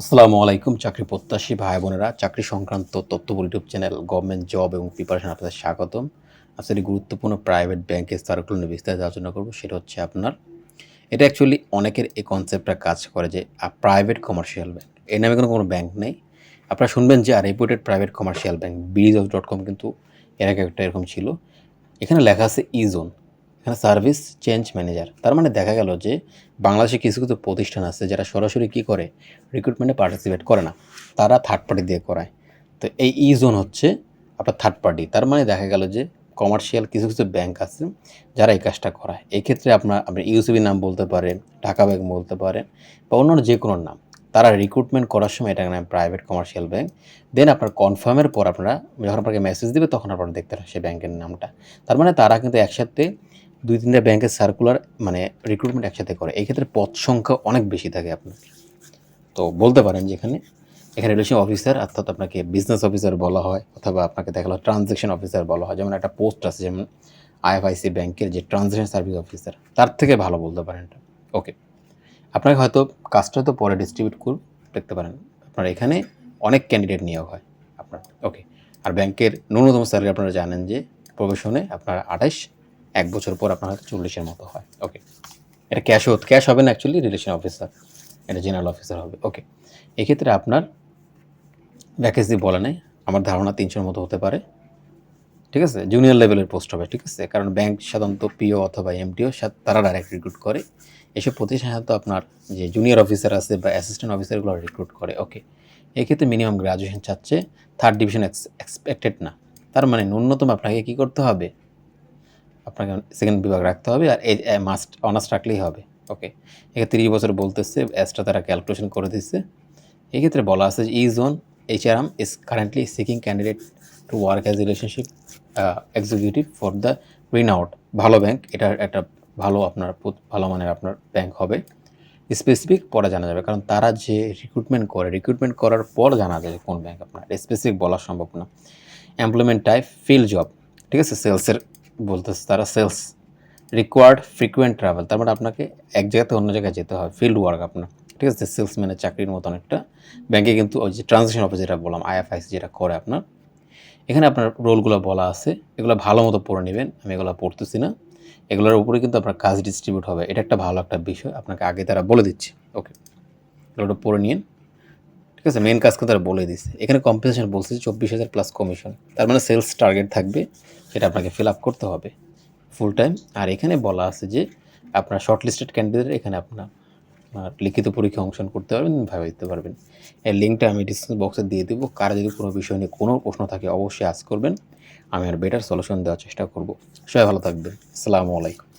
আসসালামু আলাইকুম, চাকরি প্রত্যাশী ভাই বোনেরা। চাকরি সংক্রান্ত তথ্যবল ইউটিউব চ্যানেল গভর্নমেন্ট জব এবং প্রিপারেশন আপনাদের স্বাগতম। আজকে গুরুত্বপূর্ণ প্রাইভেট ব্যাংকের সার্কুলার নিয়ে বিস্তারিত আলোচনা করব, সেটা হচ্ছে আপনার। এটা অ্যাকচুয়ালি অনেকের এই কনসেপ্টটা কাজ করে যে প্রাইভেট কমার্শিয়াল ব্যাংক এর নামে কোনো কোনো ব্যাংক নেই। আপনারা শুনবেন যে, আর reputed private commercial bank biz dot com কিন্তু এর আগে একটা এরকম ছিল। এখানে লেখা আছে ই জোন এখানে সার্ভিস চেঞ্জ ম্যানেজার। তার মানে দেখা গেল যে বাংলাদেশে কিছু কিছু প্রতিষ্ঠান আছে যারা সরাসরি কী করে? রিক্রুটমেন্টে পার্টিসিপেট করে না। তারা থার্ড পার্টি দিয়ে করায়। তো এই ই জোন হচ্ছে আপনার থার্ড পার্টি তার মানে দেখা গেল যে কমার্শিয়াল কিছু কিছু ব্যাংক আছে যারা এই কাজটা করায়। এই ক্ষেত্রে আপনার আপনি ইউসিবি নাম বলতে পারেন, ঢাকা ব্যাংক বলতে পারেন বা অন্যান্য যে কোনো নাম। তারা রিক্রুটমেন্ট করার সময় এটা নাম প্রাইভেট কমার্শিয়াল ব্যাংক দেন আপনার কনফার্মের পর আপনারা, যখন আপনাকে মেসেজ দেবে, তখন আপনারা দেখতে পারেন সেই ব্যাংকের নামটা। তার মানে তারা কিন্তু একসাথে দুই তিনটা ব্যাংকের সার্কুলার মানে রিক্রুটমেন্ট একসাথে করে। এই ক্ষেত্রে পদ সংখ্যা অনেক বেশি থাকে আপনার। তো বলতে পারেন যে এখানে এখানে রিলেশন অফিসার অর্থাৎ আপনাকে বিজনেস অফিসার বলা হয় অথবা আপনাকে দেখা গেলো ট্রানজ্যাকশন অফিসার বলা হয়। যেমন একটা পোস্ট আছে, যেমন আইএফআইসি ব্যাংকের যে ট্রানজ্যাকশন সার্ভিস অফিসার তার থেকে ভালো বলতে পারেন এটা। ওকে আপনাকে হয়তো কাজটা তো পরে ডিস্ট্রিবিউট করুন দেখতে পারেন। আপনার এখানে অনেক ক্যান্ডিডেট নিয়োগ হয় আপনার। ওকে আর ব্যাংকের ন্যূনতম স্যালারি আপনারা জানেন যে, প্রবেশনে আপনার আঠাশ এক বছর পর আপনার হয়তো চল্লিশের মতো হয়। ওকে এটা ক্যাশ হতো ক্যাশ হবে না অ্যাকচুয়ালি রিলেশন অফিসার এটা জেনারেল অফিসার হবে। ওকে এক্ষেত্রে আপনার ভ্যাকেন্সি বলে নেই, আমার ধারণা তিনশোর মতো হতে পারে। ঠিক আছে? জুনিয়র লেভেলের পোস্ট হবে, ঠিক আছে? কারণ ব্যাংক সাধারণত পিও অথবা এমটিও তারা ডাইরেক্ট রিক্রুট করে। এসব প্রতিষ্ঠান সাধারণত আপনার যে জুনিয়র অফিসার আছে বা অ্যাসিস্ট্যান্ট অফিসারগুলো রিক্রুট করে। ওকে এক্ষেত্রে মিনিমাম গ্রাজুয়েশন চাচ্ছে। থার্ড ডিভিশন এক্সপেক্টেড না। তার মানে ন্যূনতম আপনাকে কী করতে হবে? আপনাকে সেকেন্ড বিভাগ রাখতে হবে আর এই মাস্ট অনার্স রাখলেই হবে ওকে এক্ষেত্রে তিরিশ বছর বলতেছে অ্যাজটা তারা ক্যালকুলেশন করে দিচ্ছে এক্ষেত্রে বলা আছে যে E zone H R M is currently seeking candidate to work as relationship executive for the Rin আউট ভালো ব্যাংক এটা একটা ভালো আপনার ভালো মানের আপনার ব্যাংক হবে। স্পেসিফিক পরে জানা যাবে, কারণ তারা যে রিক্রুটমেন্ট করে রিক্রুটমেন্ট করার পর জানা যায় কোন ব্যাংক আপনার। স্পেসিফিক বলা সম্ভব না। এমপ্লয়মেন্ট টাইপ ফিল্ড জব ঠিক আছে? সেলসের বলতেছে তারা সেলস রিকোয়ার্ড ফ্রিকুয়েন্ট ট্রাভেল তার মানে আপনাকে এক জায়গা থেকে অন্য জায়গায় যেতে হয় ফিল্ড ওয়ার্ক আপনার, ঠিক আছে? সেলসম্যানের চাকরির মতন একটা ব্যাংকে কিন্তু ওই যে ট্রানজেকশন অফিস যেটা বললাম আইএফআইসি যেটা করে আপনার, এখানে আপনার রোলগুলো বলা আছে, এগুলো ভালো মতো পড়ে নেবেন, আমি এগুলো পড়তেছি না, এগুলোর উপরে কিন্তু আপনার কাজ ডিস্ট্রিবিউট হবে, এটা একটা ভালো একটা বিষয়, আপনাকে আগে তারা বলে দিচ্ছে ওকে এগুলো পড়ে নিন ঠিক আছে মেন কাজকে তারা বলে দিচ্ছে এখানে কম্পেনসেশন বলছে চব্বিশ হাজার প্লাস কমিশন তার মানে সেলস টার্গেট থাকবে, সেটা আপনাকে ফিল আপ করতে হবে ফুল টাইম আর এখানে বলা আছে যে, আপনার শর্ট লিস্টেড ক্যান্ডিডেট এখানে আপনার লিখিত পরীক্ষা অংশগ্রহণ করতে পারবেন ভাবে দিতে পারবেন। এর লিঙ্কটা আমি ডিসক্রিপশন বক্সে দিয়ে দেবো। কার যদি কোনো বিষয় নিয়ে কোনো প্রশ্ন থাকে, অবশ্যই আজ করবেন। আমি আর বেটার সলিউশন দেওয়ার চেষ্টা করব। সবাই ভালো থাকবেন। আসসালামু আলাইকুম।